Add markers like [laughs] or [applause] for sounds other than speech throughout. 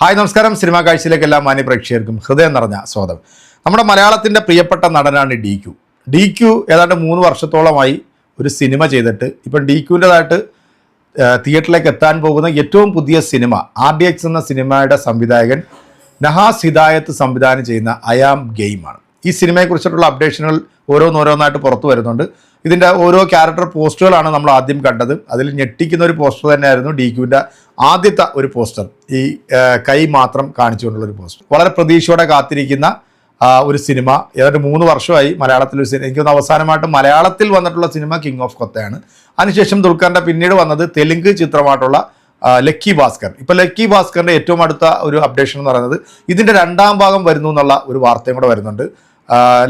Hi നമസ്കാരം. Cinema കാഴ്ചയിലേക്ക് എല്ലാ മാന്യ പ്രേക്ഷകർക്കും ഹൃദയം നിറഞ്ഞ സ്വാഗതം. നമ്മുടെ മലയാളത്തിന്റെ പ്രിയപ്പെട്ട നടനാണ് ഡി ക്യു. ഡി ക്യു ഏതാണ്ട് മൂന്ന് വർഷത്തോളമായി ഒരു സിനിമ ചെയ്തിട്ട് ഇപ്പം ഡി ക്യുവിന്റെതായിട്ട് തിയേറ്ററിലേക്ക് എത്താൻ പോകുന്ന ഏറ്റവും പുതിയ സിനിമ ആർ ഡി എക്സ് എന്ന സിനിമയുടെ സംവിധായകൻ നഹാസ് ഹിദായത്ത് സംവിധാനം ചെയ്യുന്ന അയാം ഗെയിമാണ്. ഈ സിനിമയെക്കുറിച്ചിട്ടുള്ള അപ്ഡേഷനുകൾ ഓരോന്നോരോന്നായിട്ട് പുറത്തു വരുന്നുണ്ട്. ഇതിന്റെ ഓരോ ക്യാരക്ടർ പോസ്റ്ററുകളാണ് നമ്മൾ ആദ്യം കണ്ടത്. അതിൽ ഞെട്ടിക്കുന്ന ഒരു പോസ്റ്റർ തന്നെയായിരുന്നു ഡി ക്യുവിന്റെ ആദ്യത്തെ ഒരു പോസ്റ്റർ ഈ കൈ മാത്രം കാണിച്ചുകൊണ്ടുള്ള ഒരു പോസ്റ്റർ വളരെ പ്രതീക്ഷയോടെ കാത്തിരിക്കുന്ന ഒരു സിനിമ. ഏതാണ്ട് മൂന്ന് വർഷമായി മലയാളത്തിൽ ഒരു സിനിമ എനിക്ക് തോന്നുന്നു അവസാനമായിട്ട് മലയാളത്തിൽ വന്നിട്ടുള്ള സിനിമ കിങ് ഓഫ് കൊത്തയാണ് അതിനുശേഷം ദുൽഖറിന്റെ പിന്നീട് വന്നത് തെലുങ്ക് ചിത്രമായിട്ടുള്ള ലക്കി ഭാസ്കർ. ഇപ്പോൾ ലക്കി ഭാസ്കറിന്റെ ഏറ്റവും അടുത്ത ഒരു അപ്ഡേഷൻ എന്ന് പറയുന്നത് ഇതിന്റെ രണ്ടാം ഭാഗം വരുന്നു എന്നുള്ള ഒരു വാർത്തയും കൂടെ വരുന്നുണ്ട്.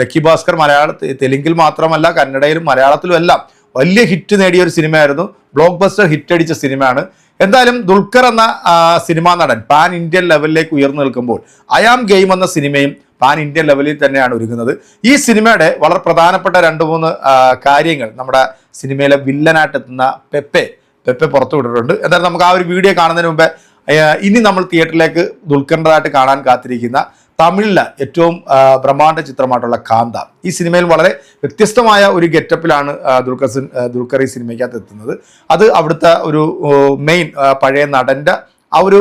ലക്കി ഭാസ്കർ മലയാള തെലുങ്കിൽ മാത്രമല്ല കന്നഡയിലും മലയാളത്തിലും എല്ലാം വലിയ ഹിറ്റ് നേടിയ ഒരു സിനിമയായിരുന്നു. ബ്ലോക്ക് ബസ്റ്റർ ഹിറ്റ് അടിച്ച സിനിമയാണ്. എന്തായാലും ദുൽഖർ എന്ന സിനിമാ നടൻ പാൻ ഇന്ത്യൻ ലെവലിലേക്ക് ഉയർന്നു നിൽക്കുമ്പോൾ അയാം ഗെയിം എന്ന സിനിമയും പാൻ ഇന്ത്യൻ ലെവലിൽ തന്നെയാണ് ഒരുങ്ങുന്നത്. ഈ സിനിമയുടെ വളരെ പ്രധാനപ്പെട്ട രണ്ട് മൂന്ന് കാര്യങ്ങൾ നമ്മുടെ സിനിമയിലെ വില്ലനായിട്ട് എത്തുന്ന പെപ്പെ പെപ്പെ പുറത്തു വിട്ടിട്ടുണ്ട്. എന്തായാലും നമുക്ക് ആ ഒരു വീഡിയോ കാണുന്നതിന് മുമ്പേ ഇനി നമ്മൾ തിയേറ്ററിലേക്ക് ദുൽഖറിന്റെതായിട്ട് കാണാൻ കാത്തിരിക്കുന്ന തമിഴിലെ ഏറ്റവും ബ്രഹ്മാണ്ഡ ചിത്രമായിട്ടുള്ള കാന്ത. ഈ സിനിമയിൽ വളരെ വ്യത്യസ്തമായ ഒരു ഗെറ്റപ്പിലാണ് ദുൽഖർ ദുൽഖർ ഈ സിനിമയ്ക്കകത്ത് എത്തുന്നത്. അത് അവിടുത്തെ ഒരു മെയിൻ പഴയ നടന്റെ ആ ഒരു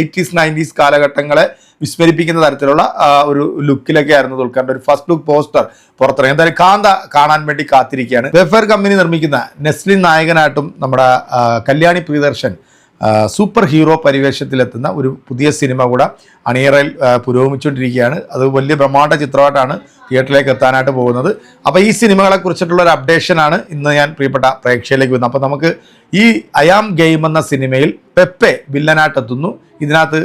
എയ്റ്റീസ് നയന്റീസ് കാലഘട്ടങ്ങളെ വിസ്മരിപ്പിക്കുന്ന തരത്തിലുള്ള ഒരു ലുക്കിലൊക്കെ ആയിരുന്നു ദുൽഖറിന്റെ ഒരു ഫസ്റ്റ് ലുക്ക് പോസ്റ്റർ പുറത്തിറങ്ങി എന്തായാലും കാന്ത കാണാൻ വേണ്ടി കാത്തിരിക്കുകയാണ്. വെഫെയർ കമ്പനി നിർമ്മിക്കുന്ന നെസ്ലിൻ നായകനായിട്ടും നമ്മുടെ കല്യാണി പ്രിയദർശൻ സൂപ്പർ ഹീറോ പരിവേഷത്തിലെത്തുന്ന ഒരു പുതിയ സിനിമ കൂടെ അണിയറയിൽ പുരോഗമിച്ചുകൊണ്ടിരിക്കുകയാണ്. അത് വലിയ ബ്രഹ്മാണ്ഡ ചിത്രമായിട്ടാണ് തിയേറ്ററിലേക്ക് എത്താനായിട്ട് പോകുന്നത്. അപ്പോൾ ഈ സിനിമകളെ കുറിച്ചിട്ടുള്ള ഒരു അപ്ഡേഷനാണ് ഇന്ന് ഞാൻ പ്രിയപ്പെട്ട പ്രേക്ഷയിലേക്ക് വന്നത് അപ്പോൾ നമുക്ക് ഈ അയാം ഗെയിം എന്ന സിനിമയിൽ പെപ്പെ വില്ലനായിട്ട് എത്തുന്നു ഇതിനകത്ത്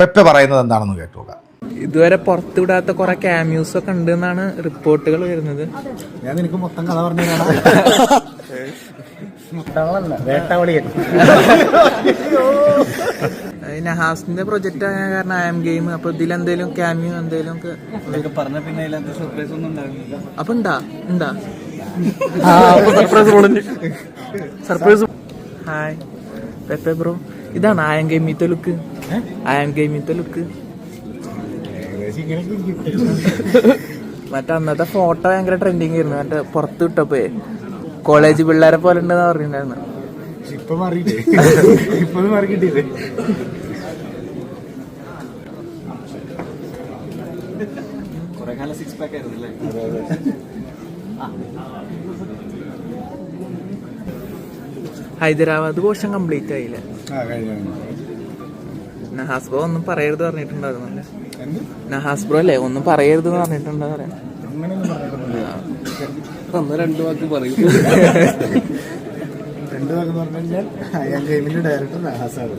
പെപ്പെ പറയുന്നത് എന്താണെന്ന് കേട്ടുപോകാം ഇതുവരെ പുറത്തുവിടാത്ത കുറെ ക്യാമ്യൂസ് ഒക്കെ ഉണ്ട് എന്നാണ് റിപ്പോർട്ടുകൾ വരുന്നത്. ഞാൻ നിനക്ക് മൊത്തം കഥ പറഞ്ഞു [laughs] വേട്ടവളിയൻ. നഹാസിന്റെ പ്രൊജക്റ്റ് ആയ കാരണം ഐ എം ഗെയിം അപ്പൊ ഇതിലെന്തേലും ക്യാമ്യൂ എന്തേലും ഒക്കെ ഇതൊക്കെ പറഞ്ഞ പിന്നെ സർപ്രൈസ് ഒന്നും ഉണ്ടാവില്ല അപ്പൊ ഉണ്ടാ ഉണ്ടാ. Surprise surprise hi Pepe bro ഇതാണ് ഐ എം ഗെയിമിത്തെ ലുക്ക് ഐ എം ഗെയിമിത്തെ ലുക്ക് മറ്റേ അന്നത്തെ ഫോട്ടോ ഭയങ്കര ട്രെൻഡിങ് ആയിരുന്നു. മറ്റേ പുറത്ത് വിട്ടപ്പോ കോളേജ് പിള്ളേരെ പോലെ ഉണ്ടെന്ന് പറഞ്ഞിട്ടുണ്ടായിരുന്നു. ഇപ്പൊ മാറിയിട്ടേ ഇപ്പൊ മാറി കിട്ടിയില്ലേ കൊറേ കാലം സിക്സ് പാക്ക് ആയിരുന്നല്ലേ ഹൈദരാബാദ് പോർഷൻ കംപ്ലീറ്റ് ആയില്ല? ആ കഴിഞ്ഞു നഹാസ് ബ്രോ ഒന്നും പറയരുത് പറഞ്ഞിട്ടുണ്ടായിരുന്നല്ലേ. നഹാസ്ബ്രോ നഹാസ് ബ്രോ അല്ലേ? ഒന്നും പറയരുത് എന്ന് പറഞ്ഞിട്ടുണ്ടോ പറയാം അന്ന് രണ്ടു വാക്ക് പറയും. രണ്ടു വാക്ക് പറഞ്ഞു കഴിഞ്ഞാൽ അയാൻ ഗെയിമിന്റെ ഡയറക്ടർ നഹാസാണ്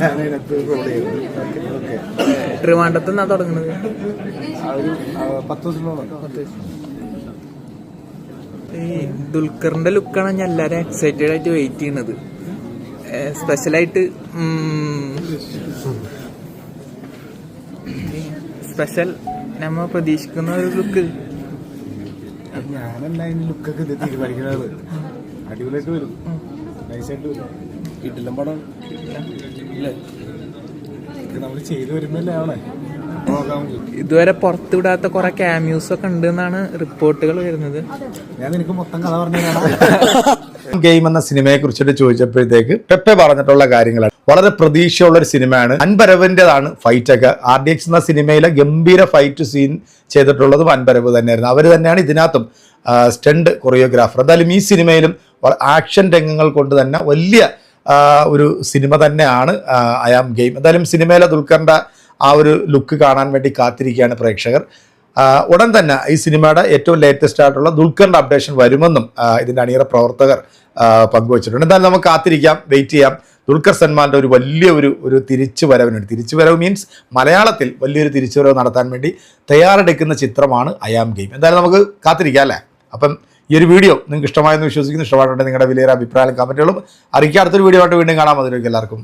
ഞാൻ അതിനകത്ത് റോൾ ചെയ്തു. ഓക്കെ ട്രിവാൻഡത്ത് നിന്നാ തുടങ്ങുന്നത്? പത്ത് ഈ ദുൽഖറിന്റെ ലുക്കാണ് ഞാൻ എല്ലാരും എക്സൈറ്റഡ് ആയിട്ട് വെയിറ്റ് ചെയ്യണത്. സ്പെഷ്യലായിട്ട് സ്പെഷ്യൽ നമ്മ പ്രതീക്ഷിക്കുന്ന ഒരു ലുക്ക് ഞാനല്ല അതിന് ലുക്കൊക്കെ ഇത് തീരുമാനിക്കുന്ന അടിപൊളിയായിട്ട് വരും. നൈസായിട്ട് വരും. കിട്ടില്ലം പടം. ഇല്ലേ. നമ്മൾ ചെയ്തു നോക്കാം ഇതുവരെ പുറത്തുവിടാത്ത കുറെ ക്യാമ്യൂസ് ഒക്കെ ഉണ്ട് എന്നാണ് റിപ്പോർട്ടുകൾ വരുന്നത്. ഞാൻ എനിക്ക് മൊത്തം കഥ പറഞ്ഞു [laughs] ഗെയിം എന്ന സിനിമയെ കുറിച്ചിട്ട് ചോദിച്ചപ്പോഴത്തേക്ക് പെപ്പെ പറഞ്ഞിട്ടുള്ള കാര്യങ്ങളാണ്. വളരെ പ്രതീക്ഷയുള്ള ഒരു സിനിമയാണ് അൻപരവിന്റെതാണ് ഫൈറ്റൊക്കെ ആർ ഡി എക്സ് എന്ന സിനിമയിലെ ഗംഭീര ഫൈറ്റ് സീൻ ചെയ്തിട്ടുള്ളതും അൻപരവ് തന്നെയായിരുന്നു. അവർ തന്നെയാണ് ഇതിനകത്തും സ്റ്റണ്ട് കൊറിയോഗ്രാഫർ എന്തായാലും ഈ സിനിമയിലും ആക്ഷൻ രംഗങ്ങൾ കൊണ്ട് തന്നെ വലിയ ഒരു സിനിമ തന്നെയാണ് ഐ ആം ഗെയിം എന്തായാലും സിനിമയിലെ ദുൽഖറിന്റെ ആ ഒരു ലുക്ക് കാണാൻ വേണ്ടി കാത്തിരിക്കുകയാണ് പ്രേക്ഷകർ. ഉടൻ തന്നെ ഈ സിനിമയുടെ ഏറ്റവും ലേറ്റസ്റ്റ് ആയിട്ടുള്ള ദുൽഖറിന്റെ അപ്ഡേഷൻ വരുമെന്നും ഇതിന്റെ അണിയറ പ്രവർത്തകർ പങ്കുവച്ചിട്ടുണ്ട്. എന്തായാലും നമുക്ക് കാത്തിരിക്കാം വെയിറ്റ് ചെയ്യാം. ദുൽഖർ സൽമാന്റെ ഒരു വലിയ ഒരു ഒരു തിരിച്ചു വരവിനുണ്ട് തിരിച്ചു വരവ് മീൻസ് മലയാളത്തിൽ വലിയൊരു തിരിച്ചു വരവ് നടത്താൻ വേണ്ടി തയ്യാറെടുക്കുന്ന ചിത്രമാണ് അയാം ഗെയിം എന്തായാലും നമുക്ക് കാത്തിരിക്കാം അല്ലേ? അപ്പം ഈ ഒരു വീഡിയോ നിങ്ങൾക്ക് ഇഷ്ടമായെന്ന് വിശ്വസിക്കുന്നു. ഇഷ്ടമായിട്ടുണ്ടെങ്കിൽ നിങ്ങളുടെ വലിയൊരു അഭിപ്രായം കമന്റുകളും അറിയിക്കുക അടുത്തൊരു വീഡിയോ ആയിട്ട് വീണ്ടും കാണാം. അതിലേക്ക് എല്ലാവർക്കും